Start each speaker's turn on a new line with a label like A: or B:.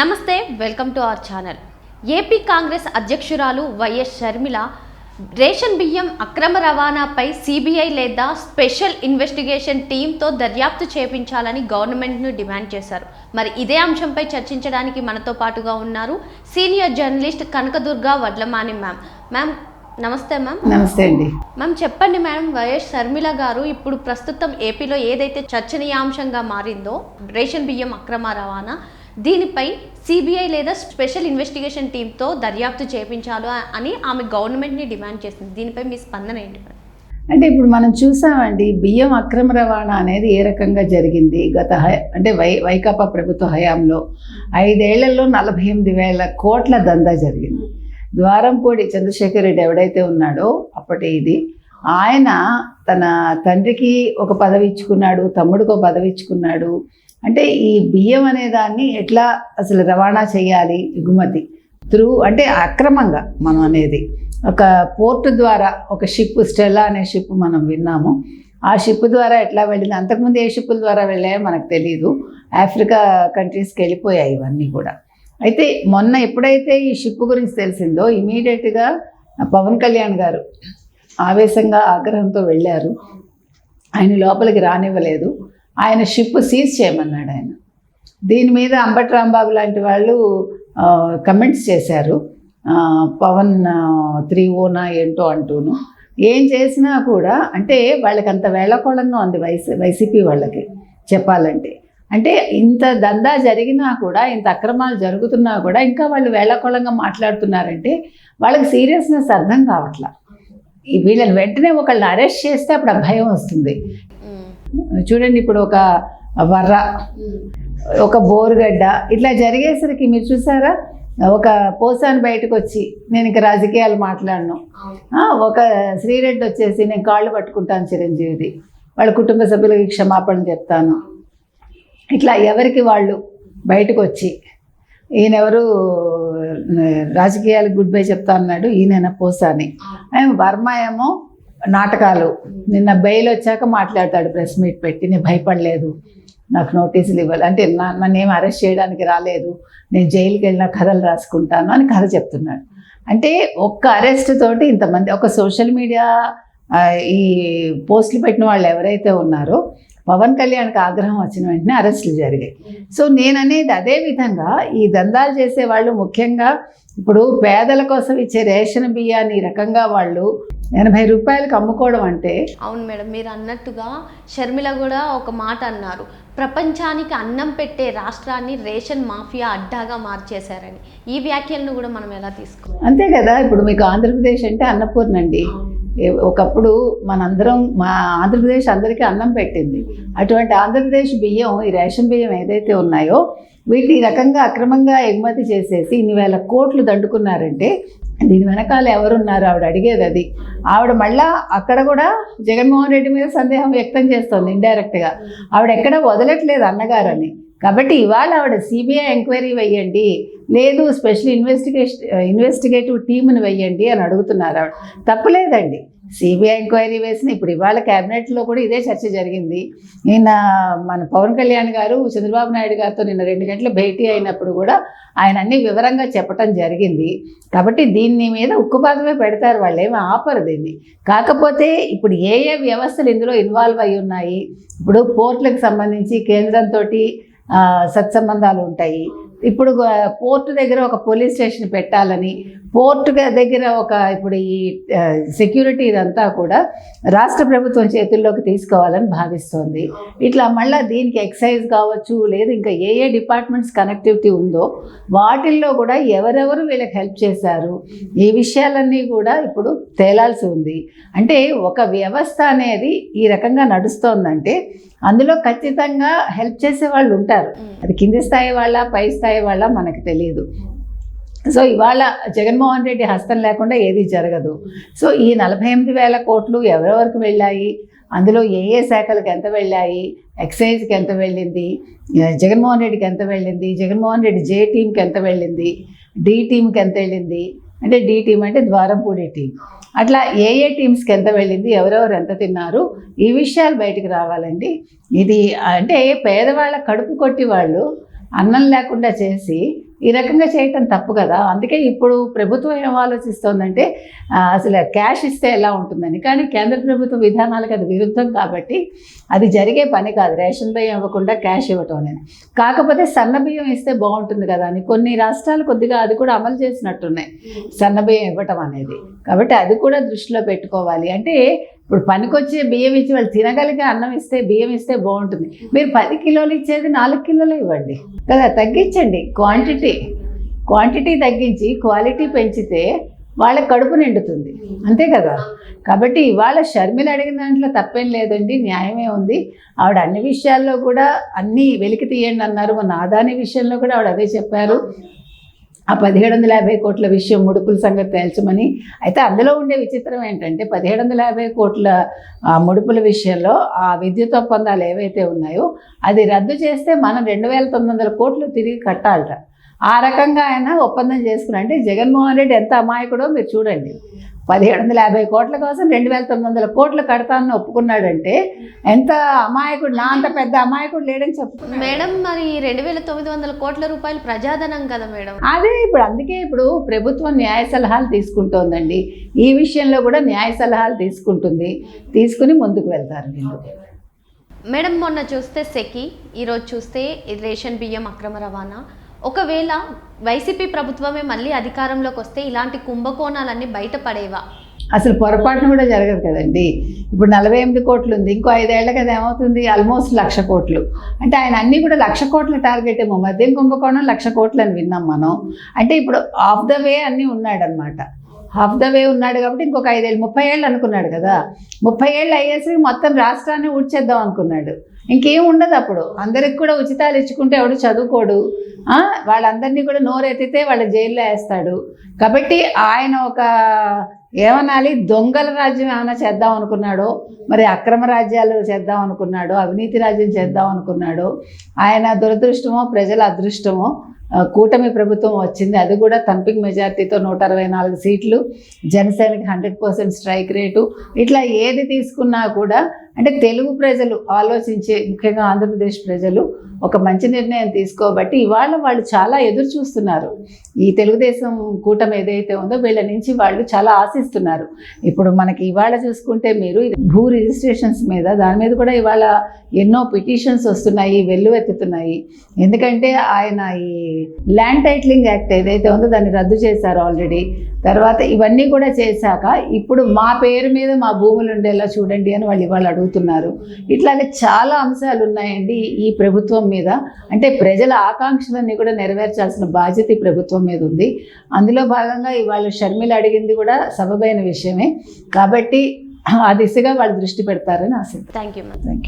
A: నమస్తే welcome to our channel. AP Congress అధ్యక్షురాలు YS Sharmila ration బియ్యం అక్రమ రవాణాపై సిబిఐ లేదా స్పెషల్ ఇన్వెస్టిగేషన్ టీంతో దర్యాప్తు చేపించాలని గవర్నమెంట్ను డిమాండ్ చేశారు. మరి ఇదే అంశంపై చర్చించడానికి మనతో పాటుగా ఉన్నారు senior journalist Kanakadurga Vadlamani ma'am. Ma'am నమస్తే మ్యామ్.
B: నమస్తే అండి.
A: మ్యామ్ చెప్పండి మేడం వైఎస్ షర్మిల గారు ఇప్పుడు ప్రస్తుతం ఏపీలో ఏదైతే చర్చనీయాంశంగా మారిందో రేషన్ బియ్యం అక్రమ రవాణా దీనిపై సిబిఐ లేదా స్పెషల్ ఇన్వెస్టిగేషన్ టీంతో దర్యాప్తు చేపించాలి అని ఆమె గవర్నమెంట్ని డిమాండ్ చేసింది. దీనిపై మీ స్పందన ఏంటి
B: అంటే ఇప్పుడు మనం చూసామండి బియ్యం అక్రమ రవాణా అనేది ఏ రకంగా జరిగింది? గత అంటే వై వైకాపా ప్రభుత్వ హయాంలో ఐదేళ్ళలో నలభై ఎనిమిది వేల కోట్ల దందా జరిగింది. ద్వారంపూడి చంద్రశేఖర్ రెడ్డి ఎవడైతే ఉన్నాడో అప్పటి ఇది ఆయన తన తండ్రికి ఒక పదవి ఇచ్చుకున్నాడు తమ్ముడికి ఒక పదవి ఇచ్చుకున్నాడు అంటే ఈ బియ్యం అనే దాన్ని ఎట్లా అసలు రవాణా చేయాలి ఎగుమతి? త్రూ అంటే అక్రమంగా మనం అనేది. ఒక పోర్ట్ ద్వారా ఒక షిప్ స్టెల్లా అనే షిప్ మనం విన్నాము. ఆ షిప్ ద్వారా ఎట్లా వెళ్ళింది? అంతకుముందు ఏ షిప్పుల ద్వారా వెళ్ళాయో మనకు తెలియదు ఆఫ్రికా కంట్రీస్కి వెళ్ళిపోయాయి ఇవన్నీ కూడా. అయితే మొన్న ఎప్పుడైతే ఈ షిప్ గురించి తెలిసిందో ఇమీడియట్గా పవన్ కళ్యాణ్ గారు ఆవేశంగా ఆగ్రహంతో వెళ్ళారు. ఆయన లోపలికి రానివ్వలేదు. ఆయన షిప్ సీజ్ చేయమన్నాడు ఆయన. దీని మీద అంబటి రాంబాబు లాంటి వాళ్ళు కమెంట్స్ చేశారు. పవన్ త్రీ ఓనా ఏంటో అంటూను. ఏం చేసినా కూడా అంటే వాళ్ళకి అంత వేళకోళంగా ఉంది వైసీ వైసీపీ వాళ్ళకి చెప్పాలంటే. అంటే ఇంత దందా జరిగినా కూడా ఇంత అక్రమాలు జరుగుతున్నా కూడా ఇంకా వాళ్ళు వేళకోళంగా మాట్లాడుతున్నారంటే వాళ్ళకి సీరియస్నెస్ అర్థం కావట్లా. ఈ వీళ్ళని వెంటనే ఒకళ్ళని అరెస్ట్ చేస్తే అప్పుడు ఆ భయం వస్తుంది. చూడండి ఇప్పుడు ఒక వర్ర ఒక బోరుగడ్డ. ఇట్లా జరిగేసరికి మీరు చూసారా? ఒక పోసాని బయటకు వచ్చి నేను ఇక రాజకీయాలు మాట్లాడను. ఒక శ్రీరెడ్డి వచ్చేసి నేను కాళ్ళు పట్టుకుంటాను చిరంజీవిది. వాళ్ళ కుటుంబ సభ్యులకి క్షమాపణ చెప్తాను. ఇట్లా ఎవరికి వాళ్ళు బయటకు వచ్చి ఈయనెవరు రాజకీయాలకు గుడ్ బై చెప్తా అన్నాడు ఈయన పోసాని. ఆయన వర్మ ఏమో నాటకాలు. నిన్న బెయిల్ వచ్చాక మాట్లాడతాడు ప్రెస్ మీట్ పెట్టి నేను భయపడలేదు. నాకు నోటీసులు ఇవ్వాలి. అంటే నా నన్ను అరెస్ట్ చేయడానికి రాలేదు. నేను జైలుకి వెళ్ళిన కథలు రాసుకుంటాను అని కథ చెప్తున్నాడు. అంటే ఒక్క అరెస్ట్ తోటి ఇంతమంది ఒక సోషల్ మీడియా ఈ పోస్టులు పెట్టిన వాళ్ళు ఎవరైతే ఉన్నారో పవన్ కళ్యాణ్కి ఆగ్రహం వచ్చిన వెంటనే అరెస్టులు జరిగాయి. సో నేను అనేది అదే విధంగా ఈ దందాలు చేసే వాళ్ళు ముఖ్యంగా ఇప్పుడు పేదల కోసం ఇచ్చే రేషన్ బియ్యాన్ని ఈ రకంగా వాళ్ళు ఎనభై రూపాయలకు అమ్ముకోవడం అంటే
A: అవును మేడం మీరు అన్నట్టుగా షర్మిల కూడా ఒక మాట అన్నారు. ప్రపంచానికి అన్నం పెట్టే రాష్ట్రాన్ని రేషన్ మాఫియా అడ్డాగా మార్చేశారని. ఈ వ్యాఖ్యలను కూడా మనం ఎలా తీసుకోవాలి
B: అంతే కదా ఇప్పుడు మీకు ఆంధ్రప్రదేశ్ అంటే అన్నపూర్ణ అండి. ఒకప్పుడు మనందరం మా ఆంధ్రప్రదేశ్ అందరికీ అన్నం పెట్టింది. అటువంటి ఆంధ్రప్రదేశ్ బియ్యం ఈ రేషన్ బియ్యం ఏదైతే ఉన్నాయో వీటిని ఈ రకంగా అక్రమంగా ఎగుమతి చేసేసి ఇన్ని వేల కోట్లు దండుకున్నారంటే దీని వెనకాల ఎవరున్నారు? ఆవిడ అడిగేది అది. ఆవిడ మళ్ళా అక్కడ కూడా జగన్మోహన్ రెడ్డి మీద సందేహం వ్యక్తం చేస్తోంది ఇండైరెక్ట్గా ఆవిడ ఎక్కడ వదలట్లేదు అన్నగారని. కాబట్టి ఇవాళ ఆవిడ సిబిఐ ఎంక్వైరీ వెయ్యండి లేదు స్పెషల్ ఇన్వెస్టిగేషన్ ఇన్వెస్టిగేటివ్ టీంని వెయ్యండి అని అడుగుతున్నారు ఆవిడ. తప్పలేదండి. సిబిఐ ఎంక్వైరీ వేసిన ఇప్పుడు ఇవాళ క్యాబినెట్లో కూడా ఇదే చర్చ జరిగింది. నిన్న మన పవన్ కళ్యాణ్ గారు చంద్రబాబు నాయుడు గారితో నిన్న రెండు గంటలు భేటీ అయినప్పుడు కూడా ఆయన అన్ని వివరంగా చెప్పటం జరిగింది. కాబట్టి దీన్ని మీద ఉక్కుపాతమే పెడతారు వాళ్ళు ఏమి ఆపరు దీన్ని. కాకపోతే ఇప్పుడు ఏ ఏ వ్యవస్థలు ఇందులో ఇన్వాల్వ్ అయి ఉన్నాయి? ఇప్పుడు పోర్టులకు సంబంధించి కేంద్రంతో సత్సంబంధాలు ఉంటాయి. ఇప్పుడు ఆ, పోర్టు దగ్గర ఒక పోలీస్ స్టేషన్ పెట్టాలని పోర్ట్ దగ్గర ఒక ఇప్పుడు ఈ సెక్యూరిటీ ఇదంతా కూడా రాష్ట్ర ప్రభుత్వం చేతుల్లోకి తీసుకోవాలని భావిస్తోంది. ఇట్లా మళ్ళీ దీనికి ఎక్సైజ్ కావచ్చు లేదు ఇంకా ఏ ఏ డిపార్ట్మెంట్స్ కనెక్టివిటీ ఉందో వాటిల్లో కూడా ఎవరెవరు వీళ్ళకి హెల్ప్ చేశారు? ఈ విషయాలన్నీ కూడా ఇప్పుడు తేలాల్సి ఉంది. అంటే ఒక వ్యవస్థ అనేది ఈ రకంగా నడుస్తోందంటే అందులో ఖచ్చితంగా హెల్ప్ చేసే వాళ్ళు ఉంటారు. అది కింది స్థాయి వాళ్ళ పై స్థాయి వాళ్ళ మనకు తెలియదు. సో ఇవాళ జగన్మోహన్ రెడ్డి హస్తం లేకుండా ఏది జరగదు. సో ఈ నలభై ఎనిమిది వేల కోట్లు ఎవరెవరికి వెళ్ళాయి? అందులో ఏ ఏ శాఖలకు ఎంత వెళ్ళాయి? ఎక్సైజ్కి ఎంత వెళ్ళింది? జగన్మోహన్ రెడ్డికి ఎంత వెళ్ళింది? జగన్మోహన్ రెడ్డి జే టీంకి ఎంత వెళ్ళింది? డి టీంకి ఎంత వెళ్ళింది? అంటే డి టీం అంటే ద్వారంపూడి టీం అట్లా ఏ ఏ టీమ్స్కి ఎంత వెళ్ళింది? ఎవరెవరు ఎంత తిన్నారు? ఈ విషయాలు బయటికి రావాలండి. ఇది అంటే పేదవాళ్ళ కడుపు కొట్టి వాళ్ళు అన్నం లేకుండా చేసి ఈ రకంగా చేయటం తప్పు కదా. అందుకే ఇప్పుడు ప్రభుత్వం ఏం ఆలోచిస్తోందంటే అసలు క్యాష్ ఇస్తే ఎలా ఉంటుందని. కానీ కేంద్ర ప్రభుత్వ విధానాలకు అది విరుద్ధం కాబట్టి అది జరిగే పని కాదు. రేషన్ బియ్యం ఇవ్వకుండా క్యాష్ ఇవ్వటం అనేది. కాకపోతే సన్న బియ్యం ఇస్తే బాగుంటుంది కదా అని కొన్ని రాష్ట్రాలు కొద్దిగా అది కూడా అమలు చేసినట్టున్నాయి. సన్న బియ్యం ఇవ్వటం అనేది. కాబట్టి అది కూడా దృష్టిలో పెట్టుకోవాలి. అంటే ఇప్పుడు పనికొచ్చే బియ్యం ఇచ్చి వాళ్ళు తినగలిగే అన్నం ఇస్తే బియ్యం ఇస్తే బాగుంటుంది. మీరు పది కిలోలు ఇచ్చేది నాలుగు కిలోలు ఇవ్వండి. కదా తగ్గించండి. క్వాంటిటీ క్వాంటిటీ తగ్గించి క్వాలిటీ పెంచితే వాళ్ళ కడుపు నిండుతుంది. అంతే కదా? కాబట్టి ఇవాళ షర్మిల అడిగిన దాంట్లో తప్పేం లేదండి న్యాయమే ఉంది. ఆవిడ అన్ని విషయాల్లో కూడా అన్నీ వెలికి తీయండి అన్నారు. మన ఆదాని విషయంలో కూడా ఆవిడ అదే చెప్పారు. ఆ పదిహేడు వందల యాభై కోట్ల విషయం ముడుపుల సంగతి తేల్చమని అయితే అందులో ఉండే విచిత్రం ఏంటంటే పదిహేడు వందల యాభై కోట్ల ముడుపుల విషయంలో ఆ విద్యుత్ ఒప్పందాలు ఏవైతే ఉన్నాయో అది రద్దు చేస్తే మనం రెండు వేల తొమ్మిది వందల కోట్లు తిరిగి కట్టాలట. ఆ రకంగా ఆయన ఒప్పందం చేసుకున్నారు అంటే జగన్మోహన్ రెడ్డి ఎంత అమాయకుడో మీరు చూడండి. పదిహేడు వందల యాభై కోట్ల కోసం రెండు వేల తొమ్మిది వందల కోట్లు కడతానని ఒప్పుకున్నాడంటే ఎంత అమాయకుడు నా అంత పెద్ద అమాయకుడు లేడని చెప్పుకున్నాడు.
A: మేడం మరి రెండు వేల తొమ్మిది వందల కోట్ల రూపాయలు ప్రజాధనం కదా మేడం?
B: అదే ఇప్పుడు అందుకే ఇప్పుడు ప్రభుత్వం న్యాయ సలహాలు తీసుకుంటోందండి. ఈ విషయంలో కూడా న్యాయ సలహాలు తీసుకుంటుంది. తీసుకుని ముందుకు వెళ్తారు వీళ్ళు.
A: మేడం మొన్న చూస్తే సెకి ఈరోజు చూస్తే రేషన్ బియ్యం అక్రమ రవాణా. ఒకవేళ వైసీపీ ప్రభుత్వమే మళ్ళీ అధికారంలోకి వస్తే ఇలాంటి కుంభకోణాలన్నీ బయటపడేవా?
B: అసలు పొరపాటున కూడా జరగదు కదండి. ఇప్పుడు నలభై ఎనిమిది కోట్లు ఉంది. ఇంకో ఐదేళ్ళ కదా ఏమవుతుంది? ఆల్మోస్ట్ లక్ష కోట్లు. అంటే ఆయన అన్నీ కూడా లక్ష కోట్ల టార్గెట్ ఏమో. మద్యం కుంభకోణం లక్ష కోట్లు అని విన్నాం మనం. అంటే ఇప్పుడు ఆఫ్ ద వే అన్నీ ఉన్నాడనమాట హాఫ్ ద వే ఉన్నాడు కాబట్టి ఇంకొక ఐదేళ్ళు ముప్పై ఏళ్ళు అనుకున్నాడు కదా. ముప్పై ఏళ్ళు అయ్యేసరికి మొత్తం రాష్ట్రాన్ని ఊడ్చేద్దాం అనుకున్నాడు. ఇంకేం ఉండదు అప్పుడు. అందరికి కూడా ఉచితాలు ఇచ్చుకుంటే ఎవడు చదువుకోడు. వాళ్ళందరినీ కూడా నోరెత్తితే వాళ్ళ జైల్లో వేస్తాడు. కాబట్టి ఆయన ఒక ఏమనాలి దొంగల రాజ్యం ఏమైనా చేద్దాం అనుకున్నాడో మరి అక్రమ రాజ్యాలు చేద్దాం అనుకున్నాడో అవినీతి రాజ్యం చేద్దాం అనుకున్నాడో ఆయన దురదృష్టమో ప్రజల అదృష్టమో కూటమి ప్రభుత్వం వచ్చింది. అది కూడా తంపింగ్ మెజార్టీతో నూట అరవై నాలుగు సీట్లు జనసేనకి హండ్రెడ్ పర్సెంట్ స్ట్రైక్ రేటు. ఇట్లా ఏది తీసుకున్నా కూడా అంటే తెలుగు ప్రజలు ఆలోచించే ముఖ్యంగా ఆంధ్రప్రదేశ్ ప్రజలు ఒక మంచి నిర్ణయం తీసుకోబట్టి ఇవాళ వాళ్ళు చాలా ఎదురు చూస్తున్నారు. ఈ తెలుగుదేశం కూటమి ఏదైతే ఉందో వీళ్ళ నుంచి వాళ్ళు చాలా ఆశిస్తున్నారు. ఇప్పుడు మనకి ఇవాళ చూసుకుంటే మీరు భూ రిజిస్ట్రేషన్స్ మీద దాని మీద కూడా ఇవాళ ఎన్నో పిటిషన్స్ వస్తున్నాయి వెల్లువెత్తుతున్నాయి. ఎందుకంటే ఆయన ఈ ల్యాండ్ టైటిలింగ్ యాక్ట్ ఏదైతే ఉందో దాన్ని రద్దు చేశారు ఆల్రెడీ. తర్వాత ఇవన్నీ కూడా చేశాక ఇప్పుడు మా పేరు మీద మా భూములు ఉండేలా చూడండి అని వాళ్ళు ఇవాళ అడుగుతున్నారు ఇట్లాగే చాలా అంశాలు ఉన్నాయండి ఈ ప్రభుత్వం మీద. అంటే ప్రజల ఆకాంక్షలన్నీ కూడా నెరవేర్చాల్సిన బాధ్యత ఈ ప్రభుత్వం మీద ఉంది. అందులో భాగంగా ఇవాళ షర్మిల అడిగింది కూడా సబబైన విషయమే. కాబట్టి ఆ దిశగా వాళ్ళు దృష్టి పెడతారని ఆశిద్దాం.
A: Thank you ma'am
B: thank you